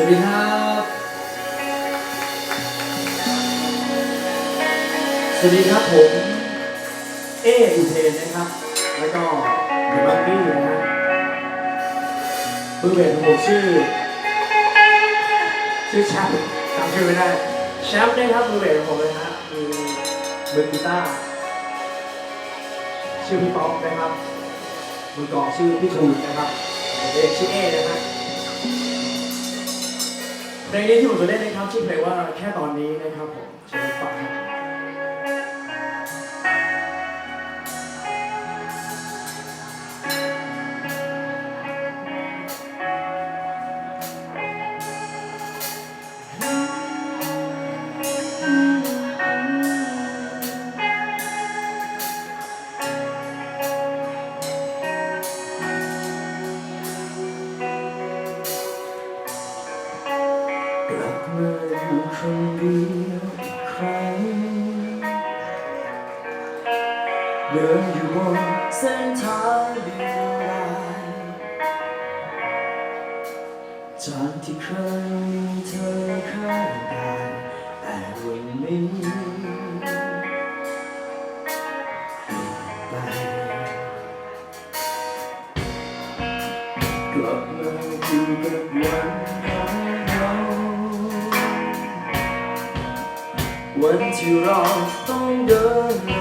วัสดีครับ สวัสดีครับผม เออุเทนนะครับ แล้วก็เดบักกี้นะฮะเพื่อนเวทของผมชื่อ ชื่อแชมป์จำชื่อไม่ได้ แชมป์นะครับมือเวทของผมเลยฮะมีมือกีตาร์ชื่อพี่ป๊อปนะครับมือกลองชื่อพี่ชูนะครับเด็กชื่อเอนะครับ เพลงนี้ที่ผมจะเล่นนะครับชื่อเพลงว่าแค่ตอนนี้นะครับผมเชิญฟัง กลับมาอยู่กับวันเหงาวันที่เราต้องเดิน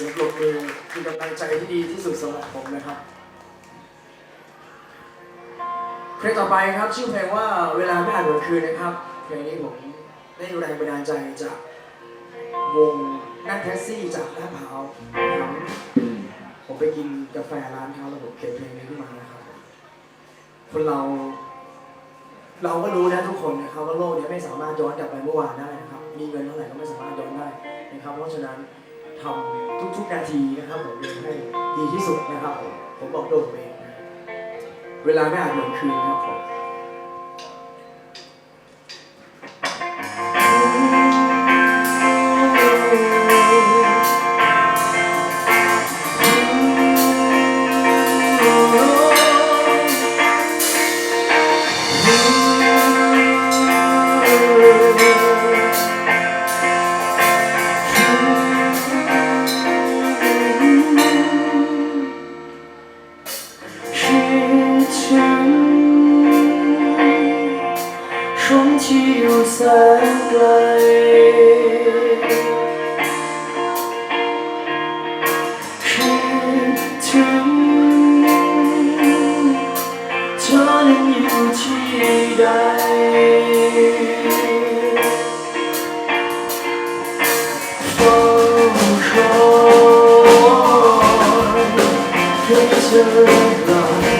ลงมือคือกำลังใจที่ดีที่สุดสำหรับผมนะครับ เพลงต่อไปครับชื่อเพลงว่าเวลาไม่อาจหวนคืนนะครับเพลงนี้ผมได้แรงบันดาลใจจากวงนั่งแท็กซี่จากลาดพร้าวนะครับผมไปกินกาแฟร้านเขาแล้วผมเขียนเพลงนี้ขึ้นมานะครับคนเรา เราก็รู้นะทุกคนนะครับว่าโลกนี้ไม่สามารถย้อนกลับไปเมื่อวานได้นะครับมีเงินเท่าไหร่ก็ไม่สามารถย้อนได้นะครับเพราะฉะนั้น ทำทุกๆนาทีนะครับผมให้ดีที่สุดนะครับผมผมบอกโดมเองเวลาไม่อาจหวนคืนนะครับผม ให้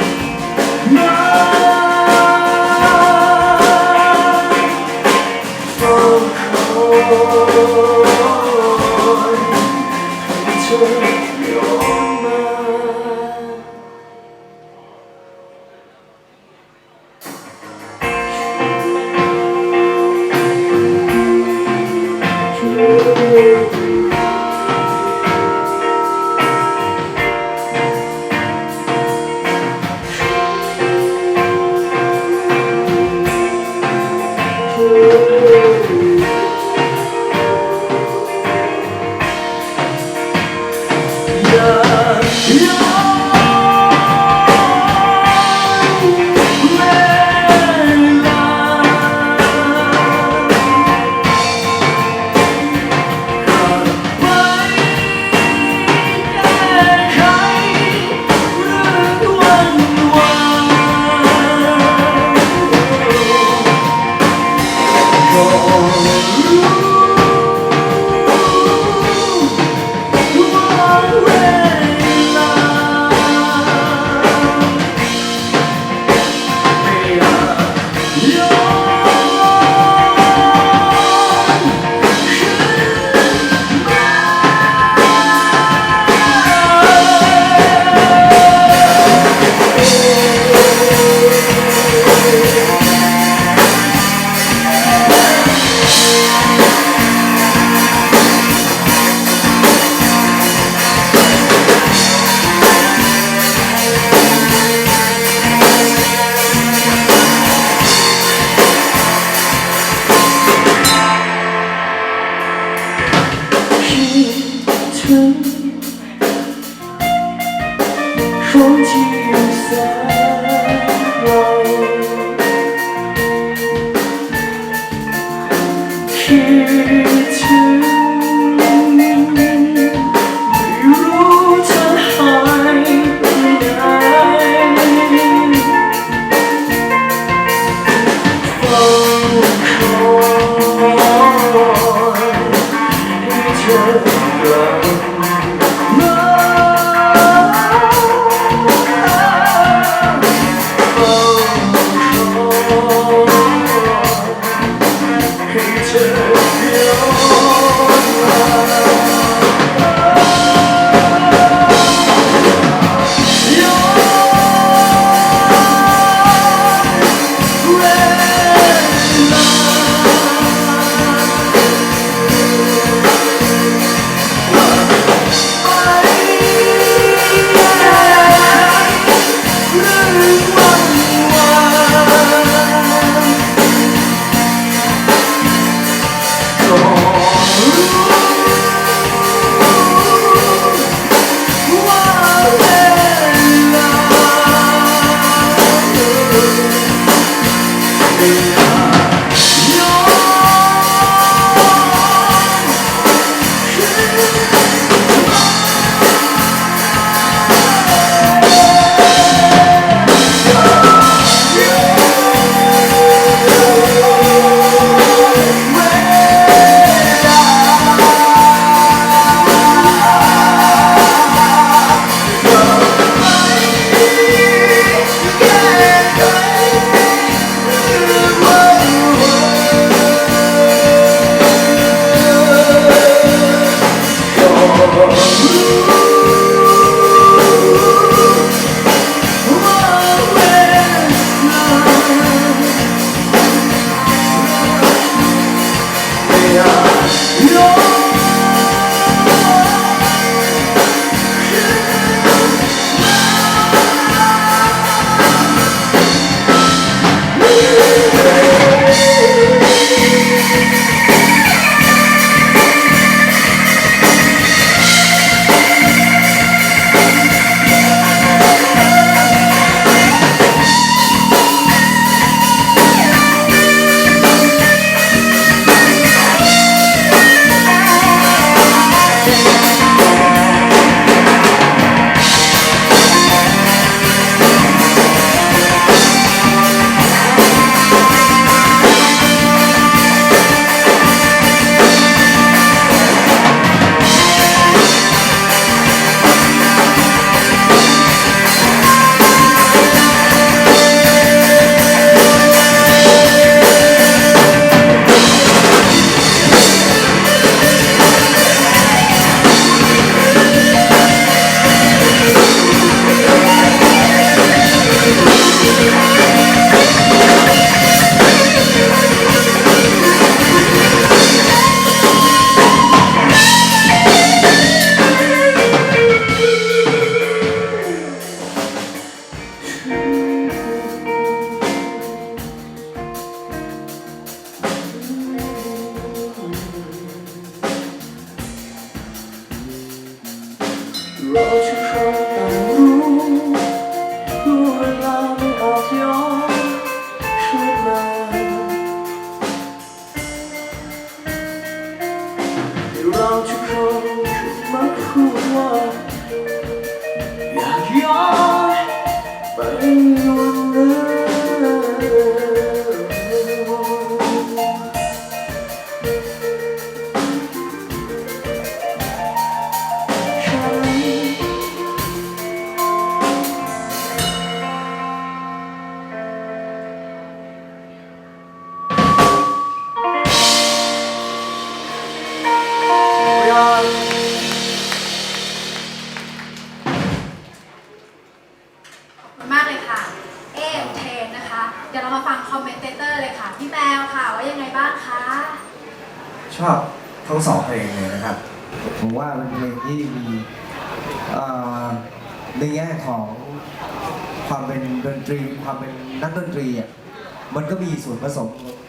ก็มีส่วนผสม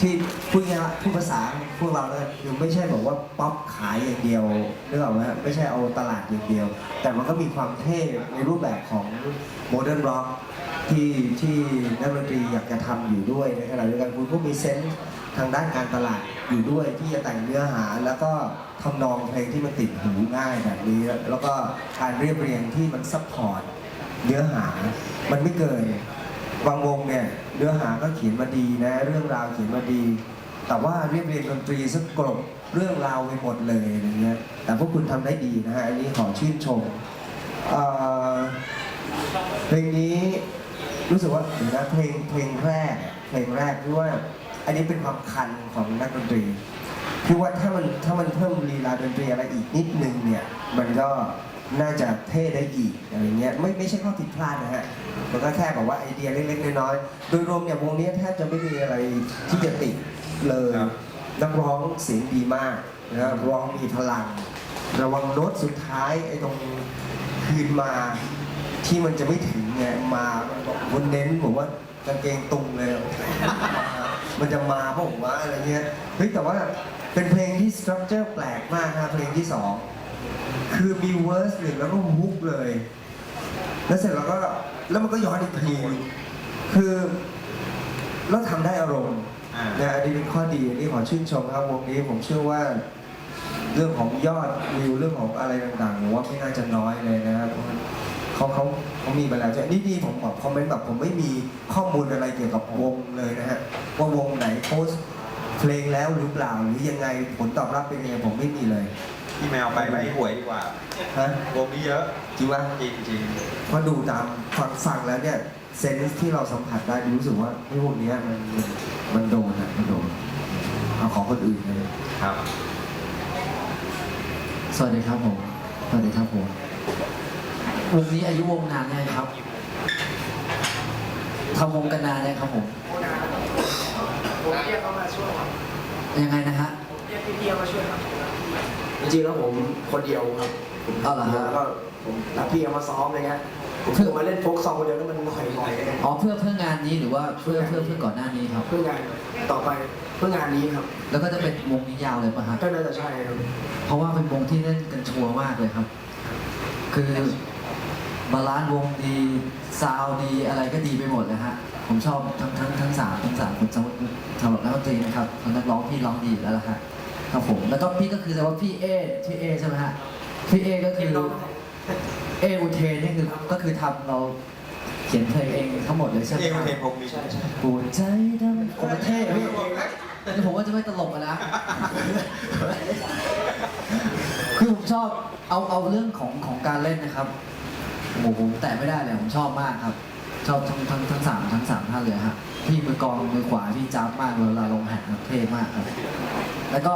ที่พูดง่ายๆพูดภาษาพวกเราเนี่ยคือไม่ใช่บอกว่าป๊อปขายอย่างเดียวนึกออกไหมฮะไม่ใช่เอาตลาดอย่างเดียว แต่มันก็มีความเท่ในรูปแบบของโมเดิร์นร็อกที่ที่นักดนตรีอยากจะทำอยู่ด้วยในขณะเดียวกันคุณก็มีเซนส์ทางด้านการตลาดอยู่ด้วย ที่จะแต่งเนื้อหาแล้วก็ทำนองเพลงที่มันติดหูง่ายแบบนี้ แล้วก็การเรียบเรียงที่มันซัพพอร์ตเนื้อหามันไม่เกิน บางวงเนี่ยเนื้อหาก็เขียนมาดีนะ เรื่องราวเขียนมาดี แต่ว่าเรียบเรียงดนตรีสักกลบเรื่องราวไปหมดเลยอย่างเงี้ยแต่พวกคุณทำได้ดีนะฮะอันนี้ขอชื่นชมเอ่อเพลงนี้รู้สึกว่าเดี๋ยวนะเพลงเพลงแรกเพลงแรกที่ว่าอันนี้เป็นความคันของนักดนตรีคือว่าถ้ามันถ้ามันเพิ่มลีลาดนตรีอะไรอีกนิดนึงเนี่ย มันก็ น่าจะเท่ได้อีกอะไรเงี้ยไม่ไม่ใช่ข้อผิดพลาดนะฮะมันก็แค่แบบว่าไอเดียเล็กๆน้อยๆโดยรวมเนี่ยวงนี้แทบจะไม่มีอะไรที่จะติเลยครับ นักร้องเสียงดีมากนะครับร้องมีพลัง ระวังโน้ตสุดท้ายไอ้ตรงคืนมาที่มันจะไม่ถึงเนี่ยมาบนเน้นผมว่ากางเกงตุงเลย มันจะมาเพราะผมว่าอะไรเงี้ยเฮ้ยแต่ว่าเป็นเพลงที่สตรัคเจอร์แปลกมากนะเพลงที่สอง คือมีเวอร์สหนึ่งแล้วก็ฮุกเลย แล้วเสร็จแล้วก็แล้วมันก็ย้อนอีกทีคือเราทำได้อารมณ์อ่า นะอันนี้เป็นข้อดีอันนี้ขอชื่นชมครับวงนี้ผมเชื่อว่า เรื่องของยอดวิวเรื่องของอะไรต่างๆผมว่าไม่น่าจะน้อยเลยนะครับเขาเขาเขามีมาแล้วใช่นี่ดีผมบอกคอมเมนต์แบบผมไม่มีข้อมูลอะไรเกี่ยวกับวงเลยนะฮะว่าวงไหนโพสต์เพลงแล้วหรือเปล่าหรือยังไงผลตอบรับเป็นยังไงผมไม่มีเลย พี่แมวไปไปหวยดีกว่าฮะวงนี้เยอะจริงปะจริงจริงพอดูตามฟังฟังแล้วเนี่ยเซนส์ที่เราสัมผัสได้รู้สึกว่าไอ้พวกเนี้ยมันมันมันโดนอะมันโดนเอาของคนอื่นเลยๆครับ สวัสดีครับผม สวัสดีครับผม วงนี้อายุวงนานยังครับทำวงกันนานยังครับผมผมเรียกเขามาช่วยครับยังไงนะฮะเรียกพี่เดียวมาช่วยครับ จริงๆแล้วผมคนเดียวครับผมเอาเหรอฮะ แล้วก็ผมรับพี่เอามาซ้อมอะไรเงี้ยผมคือมาเล่นโฟกซองคนเดียวแล้วมันหน่อยหน่อยอ๋อเพื่อเพื่องานนี้หรือว่าเพื่อเพื่อเพื่อก่อนหน้านี้ครับ เพื่องานต่อไปเพื่องานนี้ครับ แล้วก็จะเป็นวงนี้ยาวเลยป่ะฮะก็น่าจะใช่ครับ เพราะว่าเป็นวงที่เล่นกันชัวร์มากเลยครับ คือบาลานซ์วงดีซาวด์ดีอะไรก็ดีไปหมดเลยฮะผมชอบทั้งทั้งทั้งสามทั้งสามคนสำหรับสำหรับนักดนตรีนะครับทั้งนักร้องพี่ร้องดีอยู่แล้วล่ะครับ ครับผมแล้วก็พี่ก็คือแต่ว่าพี่เอพี่เอใช่ไหมฮะพี่เอก็คือเออุเทนนี่คือก็คือทำเราเขียนเพลงเองทั้งหมดเลยใช่ไหมเองครับเทนพงมีใช่ใช่ปวดใจทำผมเท่พี่แต่ผมว่าจะไม่ตลกอะนะ คือผมชอบเอาเอาเรื่องของของการเล่นนะครับโอ้โหผมแตะไม่ได้เลยผมชอบมากครับ ชอบทั้งทั้งทั้งสามทั้งสามท่านเลยฮะพี่มือกลองมือขวาพี่จ้าบมากเวลาลงแห่ครับเท่มากครับ แล้วก็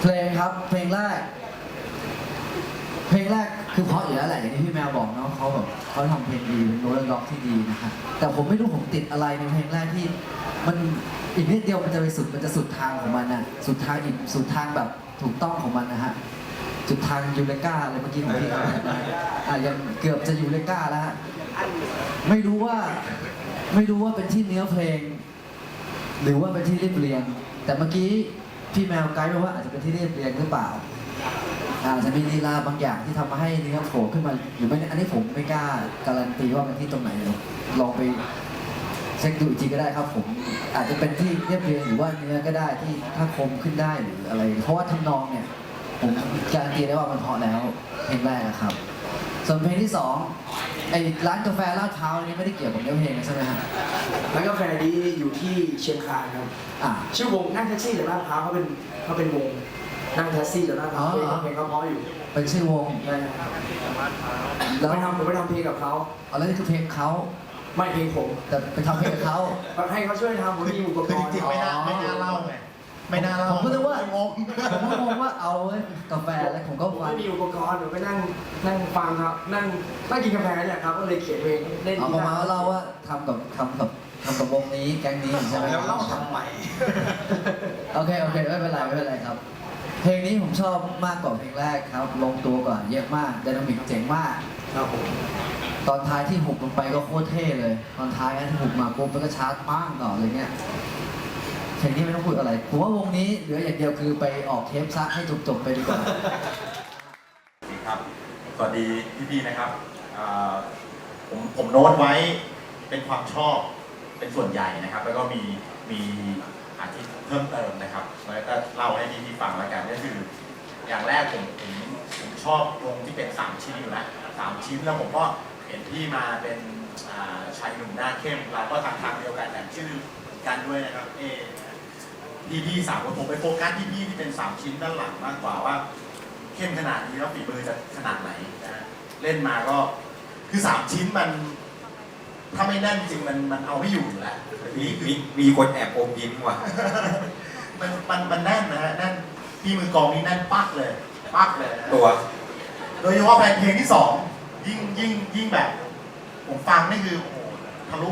เพลงครับเพลงแรก เพลงแรกคือเพราะอยู่แล้วแหละอย่างที่พี่แมวบอกเนาะเขาแบบเขาทำเพลงดีโน้ตร็อกที่ดีนะครับแต่ผมไม่รู้ผมติดอะไรในเพลงแรกที่ มันอีกนิดเดียวมันจะไปสุดมันจะสุดทางของมันน่ะสุดทางอีกสุดทางแบบถูกต้องของมันนะฮะสุดทางยูเลกาอะไรเมื่อกี้ของพี่เขาอะยังเกือบจะยูเลกาแล้วฮะ ไม่รู้ว่าไม่รู้ว่าเป็นที่เนื้อเพลง หรือว่าเป็นที่เรียบเรียง แต่เมื่อกี้พี่แมวไกด์มาว่าอาจจะเป็นที่เรียบเรียงหรือเปล่าอาจจะมีลีลาบางอย่างที่ทำมาให้เนื้อโผล่ขึ้นมาหรือไม่อันนี้ผมไม่กล้าการันตีว่ามันที่ตรงไหนลองไปเช็คดูอีกทีก็ได้ครับผม อาจจะเป็นที่เรียบเรียงหรือว่าเนื้อก็ได้ที่ถ้าคมขึ้นได้หรืออะไร เพราะว่าทำนองเนี่ยผมการันตีได้ว่ามันเพาะแล้วเพลงแรกอะครับ ส่วนเพลงที่สองไอ้ร้านกาแฟลาดพร้าวอันนี้ไม่ได้เกี่ยวกับเนื้อเพลงใช่ไหมฮะร้านกาแฟนี้อยู่ที่เชียงคานครับ อะ ชื่อวงนั่งแท็กซี่จากลาดพร้าวเขาเป็นเขาเป็นวงนั่งแท็กซี่จากลาดพร้าวอ๋อเหรอ เพลงเขาเพราะอยู่เป็นชื่อวงใช่ครับแล้วไปทำผมไปทำเพลงกับเขาเอาแล้วนี่คือเพลงเขาไม่เพลงผมแต่ไปทำเพลงกับเขา ให้เขาช่วยทำผมมีอุปกคือรจณ์ริงๆไม่น่าไม่น่าเล่าไง ไม่น่าเล่าผมก็นึกว่า งงผมก็งงว่าเอาเว้ยกาแฟแล้วผมก็ผมฟัง ไม่มีอุปกรณ์ผมไปนั่งนั่งฟังครับ นั่งนั่งกินกาแฟเนี่ยครับก็เลยเขียนเพลงเล่นเอากีประมาตาณว่าร์เล่าว่าทำกับทำกับทำกับวงนี้แก๊งนี้ใช่ไหมแล้วเล่าทำไมโอเคโอเคไม่เป็นไรไม่เป็นไรครับ เพลงนี้ผมชอบมากกว่าเพลงแรกครับ ลงตัวกว่าเยอะมากไดนามิกเจ๋งมาก ครับผมตอนท้ายที่หุบลงไปก็โคตรเท่เลย ตอนท้ายนั้นที่หุบมาปุ๊บแล้วก็ชาร์จป้างต่อเลยเนี่ย เพลงนี้ไม่ต้องพูดอะไร ผมว่าวงนี้เหลืออย่างเดียวคือไปออกเทปซะให้จบๆไปดีกว่าสวัสดีครับ สวัสดีพี่ๆนะครับอ่าผมผมโน้ตไว้เป็นความชอบเป็นส่วนใหญ่นะครับ แล้วก็มีมีอาทิตย์เพิ่มเติมนะครับแล้วก็เล่าให้พี่ๆฟังแล้วกันก็คือ อย่างแรกผมผมผมชอบวงที่เป็นสามชิ้นอยู่แล้วสามชิ้นแล้วผมก็เห็นที่มาเป็นอ่าชายหนุ่มหน้าเข้มเราก็ทางทางเดียวกันแต่ชื่อเหมือนกันด้วยนะครับเอ พี่พี่ๆสามคนผมไปโฟกัสที่พี่ที่เป็นสามชิ้นด้านหลังมากกว่าว่า เข้มขนาดนี้แล้วฝีมือจะขนาดไหนนะฮะเล่นมาก็คือสามชิ้นมัน ถ้าไม่แน่นจริงมันมันเอาไม่อยู่อยู่แล้วมีนี่คือ มีมีคนแอบอมยิ้มว่ะ มันมันมันแน่นนะฮะแน่นพี่มือกลองนี่แน่นปักเลย ปักเลยนะตัว โดยเฉพาะเพลงที่สองยิ่งยิ่งยิ่งแบบ ผมฟังนี่คือโอ้โหทะลุ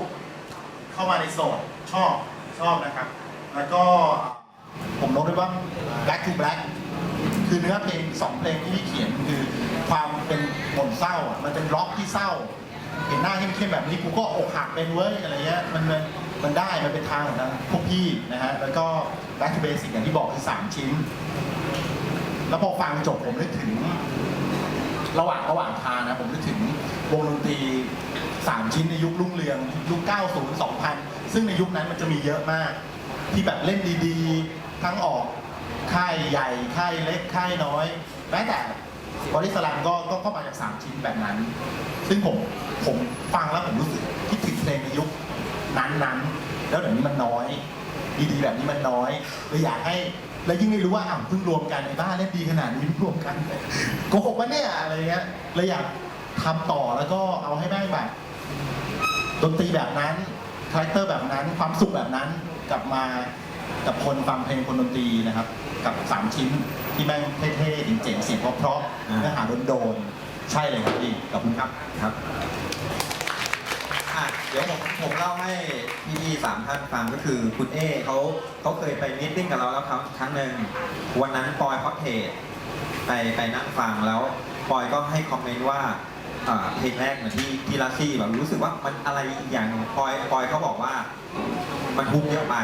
เข้ามาในโซนชอบชอบนะครับ แล้วก็ผมโน้ตด้วยว่า Black to Black คือเนื้อเพลงสองเพลงที่พี่เขียนคือความเป็นหม่นเศร้าอะมันเป็นร็อกที่เศร้า เห็นหน้าเข้มๆแบบนี้กูก็อกหักเป็นเว้ยอะไรเงี้ยมันมันมันได้มันเป็นทางของทางพวกพี่นะฮะแล้วก็ Back to Basic อย่างที่บอกคือสามชิ้น แล้วพอฟังจบผมนึกถึง ระหว่างระหว่างทางนะผมนึกถึงวงดนตรีสามชิ้นในยุครุ่งเรืองยุค 90 2000 ซึ่งในยุคนั้นมันจะมีเยอะมาก ที่แบบเล่นดีๆ ทั้งออกค่ายใหญ่ค่ายเล็กค่ายน้อยแม้แต่บริสแลมก็ก็ก็มาจากสามชิ้นแบบนั้น ซึ่งผมผมฟังแล้วผมรู้สึกคิดถึงเพลงในยุคนั้นๆ แล้วเดี๋ยวนี้มันน้อย ดีๆ แบบนี้มันน้อยเลยอยากให้แล้วยิ่งไม่รู้ว่าอะเพิ่งรวมกันในบ้านเล่นดีขนาดนี้พิ่งรวมกันโกหกวะเนี่ยอะไรเงี้ยเลยอยากทำต่อแล้วก็เอาให้แม่งแบบดนตรีแบบนั้นคาแรคเตอร์แบบนั้นความสุขแบบนั้น กลับมากับคนฟังเพลงคนดนตรีนะครับ กับสามชิ้นที่แม่งเท่ๆเจ๋งๆเสียงเพราะๆอ่าเนื้อหาโดนๆใช่เลยครับพี่ขอบคุณครับครับอะเดี๋ยวผมผมเล่าให้พี่ๆสามท่านฟังก็คือคุณเอเขาเขาเคยไปมิทติ้งกับเราแล้วครั้งครั้งหนึ่งวันนั้นปอยพอดเทสไปไปนั่งฟังแล้วปอยก็ให้คอมเมนต์ว่า อ่าเพลงแรกเหมือนที่ที่ลัสซี่แบบรู้สึกว่ามันอะไรอีกอย่างหนึ่งปอยปอยเขาบอกว่า มันฮุกเยอะไป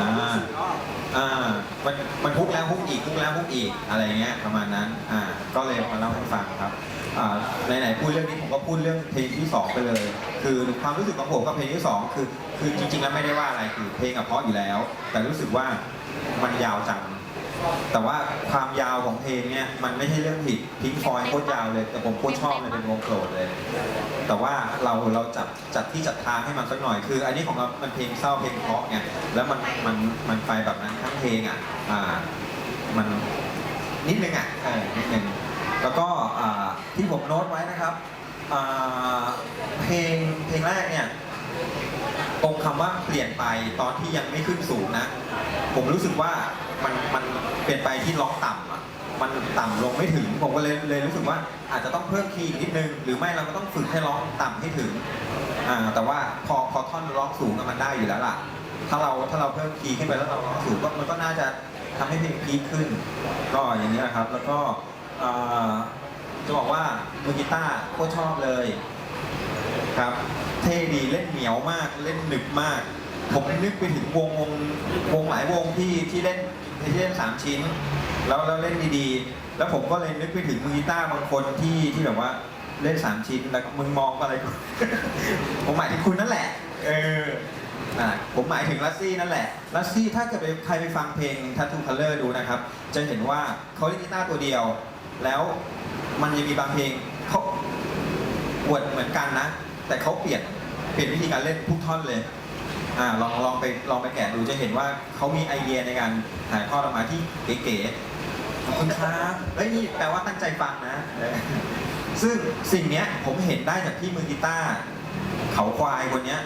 อ่าอ่ามันมันฮุกแล้วฮุกอีกฮุกแล้วฮุกอีกอะไรเงี้ยประมาณนั้นอ่าก็เลยมาเล่าให้ฟังครับอ่าไหนๆพูดเรื่องนี้ผมก็พูดเรื่องเพลงที่สองไปเลย คือความรู้สึกของผมกับเพลงที่สองคือคือจริงๆแล้วไม่ได้ว่าอะไรคือเพลงกับเพราะอยู่แล้ว แต่รู้สึกว่ามันยาวจัง แต่ว่าความยาวของเพลงเนี่ยมันไม่ใช่เรื่องผิดพิงฟอยโคตรยาวเลย แต่ผมโคตรชอบเลยเป็นวงโปรดเลย แต่ว่าเราเราจัดจัดที่จัดทางให้มันสักหน่อยคือ อันนี้ของเรา มันเพลงเศร้าเพลงเพราะไงแล้วมันมันมันไปแบบนั้นทั้งเพลงอะอ่ามันนิดนึงอะเออนิดนึงแล้วก็อ่าที่ผมโน้ตไว้นะครับอ่าเพลงเพลงแรกเนี่ย ตรงคำว่าเปลี่ยนไปตอนที่ยังไม่ขึ้นสูงนะ ผมรู้สึกว่ามันมันเปลี่ยนไปที่ร้องต่ำอะมันต่ำลงไม่ถึง ผมก็เลยเลยรู้สึกว่าอาจจะต้องเพิ่มคีย์นิดนึง หรือไม่เราก็ต้องฝึกให้ร้องต่ำให้ถึงอ่าแต่ว่าพอพอท่อนร้องสูงมันได้อยู่แล้วล่ะ ถ้าเราถ้าเราเพิ่มคีย์ขึ้นไปแล้วเราร้องสูงก็มันก็น่าจะทำให้เพลงพีคขึ้น ก็อย่างนี้ยครับ แล้วก็จะบอกว่ามือกีตาร์โคตรชอบเลย ครับ เท่ดีเล่นเหนียวมากเล่นหนึบมาก ผมนึกไปถึงวงวงวงหลายวงที่ที่เล่นที่เล่นสามชิ้น แล้วแล้วเล่นดีๆ แล้วผมก็เลยนึกไปถึงมือกีตาร์บางคนที่ที่แบบว่าเล่นสามชิ้นแล้วก็มึงมองอะไรผมหมายถึงคุณนั่นแหละ เอออะผมหมายถึงลัสซี่นั่นแหละ ลัสซี่ถ้าเกิดไปใครไปฟังเพลง Tattoo Color ดูนะครับ จะเห็นว่าเขาเล่นกีตาร์ตัวเดียว แล้วมันจะมีบางเพลงเขาอวดเหมือนกันนะ แต่เขาเปลี่ยนเปลี่ยนวิธีการเล่นทุกท่อนเลยอ่าลองลองไปลองไปแกะดูจะเห็นว่าเขามีไอเดียในการถ่ายทอดออกมาที่เก๋ๆขอบคุณครับเอ้ยนี่แปลว่าตั้งใจฟังนะเออซึ่งสิ่งเนี้ยผมเห็นได้จากพี่มือกีตาร์เขาควายคนเนี้ย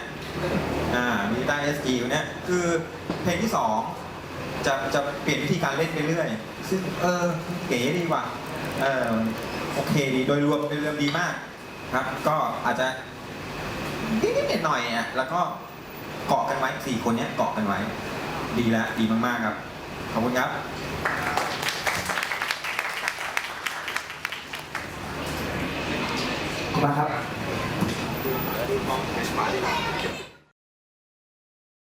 อ่ามือกีตาร์เอสกีคนเนี้ยคือเพลงที่สองจะจะเปลี่ยนวิธีการเล่นไปเรื่อยซึ่งเออเก๋ดีว่ะเออโอเคดีโดยรวมโดยรวมดีมากครับ ก็อาจจะ นิดๆหน่อยๆอะแล้วก็เกาะกันไว้สี่คนเนี้ยเกาะกันไว้ ดีแล้วดีมากๆครับ ขอบคุณครับ ขอบคุณครับ